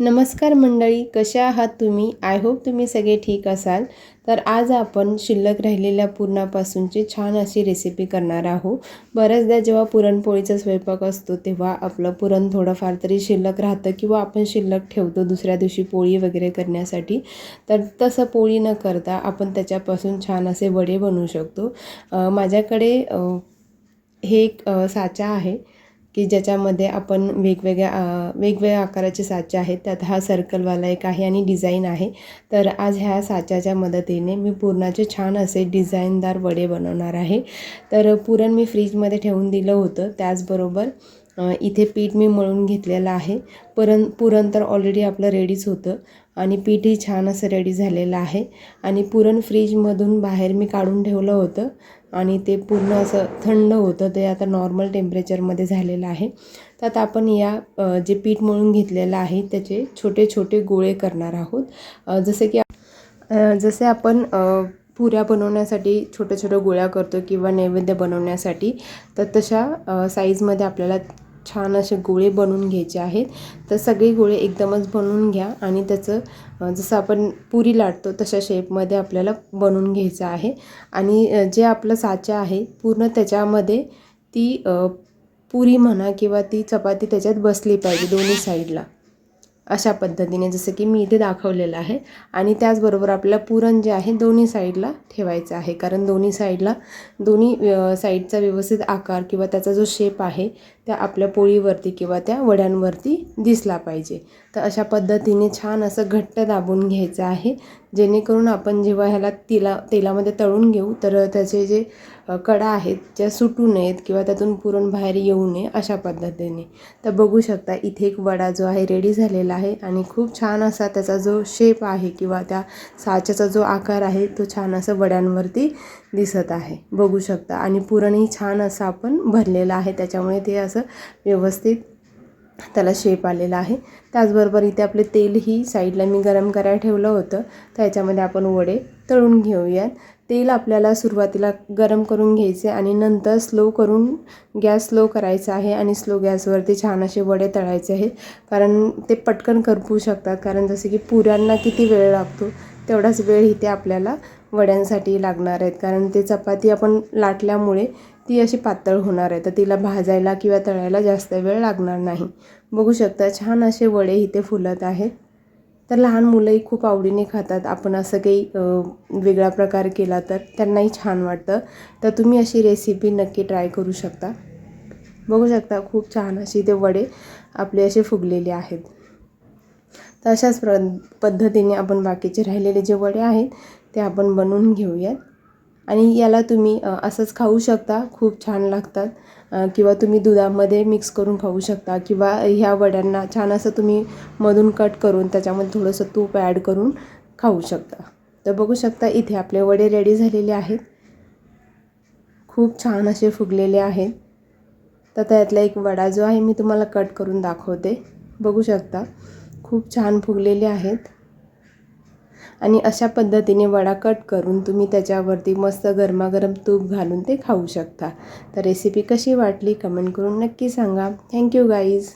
नमस्कार मंडळी कशा आहात तुम्ही? आय होप तुम्ही सगळे ठीक असाल. तर आज आपण शिल्लक राहिलेल्या पुरणापासूनची छान अशी रेसिपी करणार आहोत. बऱ्याचदा जेव्हा पुरणपोळीचा स्वयंपाक असतो तेव्हा आपलं पुरण थोडंफार तरी शिल्लक राहतं किंवा आपण शिल्लक ठेवतो दुसऱ्या दिवशी पोळी वगैरे करण्यासाठी. तर तसं पोळी न करता आपण त्याच्यापासून छान असे वडे बनवू शकतो. माझ्याकडे हे एक साचा आहे. की ज्याच्यामध्ये आपण वेगवेगळ्या वेगवेगळ्या आकाराचे साचे आहेत. त्यात हा सर्कलवाला एक आहे आणि डिझाईन आहे. तर आज ह्या साच्याच्या मदतीने मी पुरणाचे छान असे डिझाईनदार वडे बनवणार आहे. तर पुरण मी फ्रीजमध्ये ठेवून दिलं होतं. त्याचबरोबर इथे पीठ मी मळून घेतलेलं आहे. पुरण पुरण तर ऑलरेडी आपलं रेडीच होतं. आणि पीठही छान असं रेडी झालेलं आहे. आणि पुरण फ्रीजमधून बाहेर मी काढून ठेवलं होतं. आणि ते पूर्ण असं थंड होतं. ते आता नॉर्मल टेम्परेचरमध्ये झालेलं आहे. तर आता आपण या जे पीठ मळून घेतलेलं आहे त्याचे छोटे छोटे गोळे करणार आहोत. जसे की जसे आपण पुऱ्या बनवण्यासाठी छोट्या छोट्या गोळ्या करतो किंवा नैवेद्य बनवण्यासाठी तर तशा साईजमध्ये आपल्याला छान असे गोळे बनवून घ्यायचे आहेत. तर सगळे गोळे एकदमच बनवून घ्या आणि त्याचं जसं आपण पुरी लाटतो तशा शेपमध्ये आपल्याला बनवून घ्यायचं आहे. आणि जे आपलं साचा आहे पूर्ण त्याच्यामध्ये ती पुरी म्हणा किंवा ती चपाती त्याच्यात बसली पाहिजे दोन्ही साईडला अशा पद्धतीने जसं की मी इथे दाखवलेलं आहे. आणि त्याचबरोबर आपल्याला पुरण जे आहे दोन्ही साईडला ठेवायचं आहे. कारण दोन्ही साईडला दोन्ही साईडचा व्यवस्थित आकार किंवा त्याचा जो शेप आहे त्या आपल्या पोळीवरती किंवा त्या वड्यांवरती दिसला पाहिजे. तर अशा पद्धतीने छान असं घट्ट दाबून घ्यायचं आहे. जेणेकरून आपण जेव्हा ह्याला तिला तेलामध्ये तळून घेऊ तर त्याचे जे कडा आहेत ज्या सुटू नयेत किंवा त्यातून पुरण बाहेर येऊ नये अशा पद्धतीने. तर बघू शकता इथे एक वडा जो आहे रेडी झालेला आहे आणि खूप छान असा त्याचा जो शेप आहे किंवा त्या साच्याचा जो आकार आहे तो छान असं वड्यांवरती दिसत आहे. बघू शकता. आणि पुरणही छान असं आपण भरलेलं आहे त्याच्यामुळे ते असं व्यवस्थित त्याला शेप आलेला आहे. त्याचबरोबर इथे आपले तेलही साईडला मी गरम करायला ठेवलं होतं. त्याच्यामध्ये आपण वडे तळून घेऊयात. तेल आपल्याला सुरुवातीला गरम करून घ्यायचे आणि नंतर स्लो करून गॅस स्लो करायचा आहे आणि स्लो गॅसवरती छान असे वडे तळायचे आहेत. कारण ते पटकन करपू शकतात. कारण जसे की पुऱ्यांना किती वेळ लागतो तेवढाच वेळ इथे आपल्याला वड्यांसाठी लागणार आहेत. कारण ते चपाती आपण लाटल्यामुळे ती अशी पातळ होणार आहे. तर तिला भाजायला किंवा तळायला जास्त वेळ लागणार नाही. बघू शकता छान असे वडे इथे फुलत आहेत. तर लहान मुलंही खूप आवडीने खातात. आपण असं काही वेगळा प्रकार केला तर त्यांनाही छान वाटतं. तर तुम्ही अशी रेसिपी नक्की ट्राय करू शकता. बघू शकता खूप छान अशी ते वडे आपले असे फुगलेले आहेत. तर अशाच प्र पद्धतीने आपण बाकीचे राहिलेले जे वडे आहेत ते आपण बनवून घेऊयात. आणि याला तुम्ही असंच खाऊ शकता. खूप छान लागतात. किंवा तुम्ही दुधामध्ये मिक्स करून खाऊ शकता. किंवा ह्या वड्यांना छान असं तुम्ही मधून कट करून त्याच्यामध्ये थोडंसं तूप ॲड करून खाऊ शकता. तर बघू शकता इथे आपले वडे रेडी झालेले आहेत. खूप छान असे फुगलेले आहेत. तर त्यातला एक वडा जो आहे मी तुम्हाला कट करून दाखवते. बघू शकता खूप छान फुगलेले आहेत. आणि अशा पद्धतीने वडा कट करून तुम्ही त्याच्यावरती मस्त गरमागरम तूप घालून ते खाऊ शकता. तर रेसिपी कशी वाटली कमेंट करून नक्की सांगा. Thank you guys